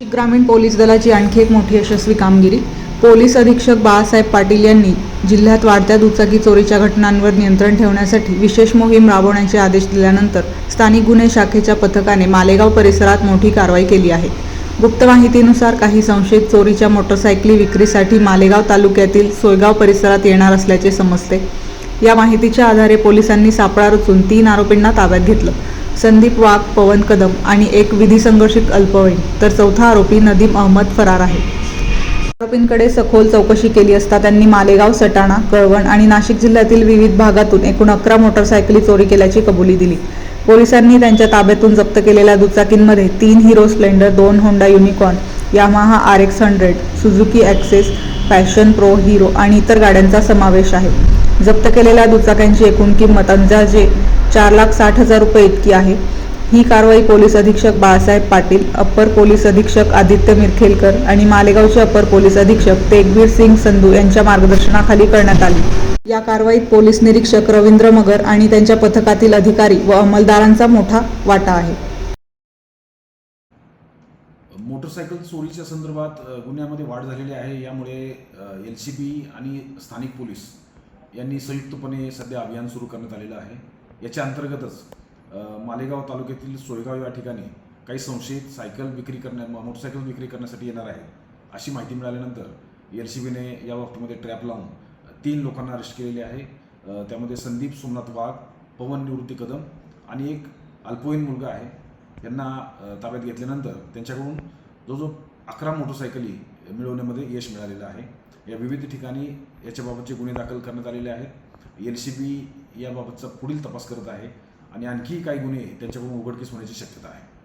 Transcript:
ग्रामीण पोलीस दलाची आणखी एक मोठी यशस्वी कामगिरी. पोलीस अधीक्षक बाळासाहेब पाटील यांनी जिल्ह्यात वाढत्या दुचाकी चोरीच्या घटनांवर नियंत्रण ठेवण्यासाठी विशेष मोहीम राबवण्याचे आदेश दिल्यानंतर स्थानिक गुन्हे शाखेच्या पथकाने मालेगाव परिसरात मोठी कारवाई केली आहे. गुप्त माहितीनुसार काही संशयित चोरीच्या मोटरसायकली विक्रीसाठी मालेगाव तालुक्यातील सोयगाव परिसरात येणार असल्याचे समजते. या माहितीच्या आधारे पोलिसांनी सापळा रचून तीन आरोपींना ताब्यात घेतलं. संदीप वाघ पवन कदम आणि एक विधी संघर्षित अल्पवयीन तर चौथा आरोपी नदीम अहमद फरार आहे. आरोपींकडे सखोल चौकशी केली असता त्यांनी मालेगाव सटाणा कळवण आणि नाशिक जिल्ह्यातील विविध भागातून एकूण अकरा मोटरसायकली चोरी केल्याची कबुली दिली. पोलिसांनी त्यांच्या ताब्यातून जप्त केलेल्या दुचाकींमध्ये तीन हिरो स्प्लेंडर दोन Honda Unicorn Yamaha R X hundred Suzuki Access Passion Pro Hero आणि इतर गाड्यांचा समावेश आहे. जप्त केलेल्या दुचाक्यांची एकूण किंमत अंदाजे चार लाख साठ हजार रुपये इतकी आहे. ही कारवाई पोलीस अधीक्षक बाळासाहेब पाटील अप्पर पोलीस अधीक्षक आदित्य मिरखेलकर आणि मालेगावचे अप्पर पोलीस अधीक्षक तेगवीर सिंग संधू यांच्या मार्गदर्शनाखाली करण्यात आली. या कारवाईत पोलीस निरीक्षक रवींद्र मगर आणि त्यांच्या पथकातील अधिकारी व अंमलदारांचा मोठा वाटा आहे. मोटरसायकल चोरीच्या संदर्भात गुन्ह्यामध्ये वाढ झालेली आहे. यामुळे एल सी बी आणि स्थानिक पोलीस यांनी संयुक्तपणे सध्या अभियान सुरू करण्यात आलेलं आहे. याच्या अंतर्गतच मालेगाव तालुक्यातील सोयगाव या ठिकाणी काही संशयित सायकल विक्री करण्या मोटरसायकल विक्री करण्यासाठी येणार आहे. अशी माहिती मिळाल्यानंतर एल सी बीने या बाबतीमध्ये ट्रॅप लावून तीन लोकांना अरेस्ट केलेले आहे. त्यामध्ये संदीप सोमनाथ वाघ पवन निवृत्ती कदम आणि एक अल्पवयीन मुलगा आहे. यांना ताब्यात घेतल्यानंतर त्यांच्याकडून जवळजवळ अकरा मोटरसायकली मिळवण्यामध्ये यश मिळालेलं आहे. या विविध ठिकाणी याच्याबाबतचे गुन्हे दाखल करण्यात आलेले आहेत. एल सी बी याबाबतचा पुढील तपास करत आहे आणि आणखी काही गुन्हे त्यांच्याकडून उघडकीस होण्याची शक्यता आहे.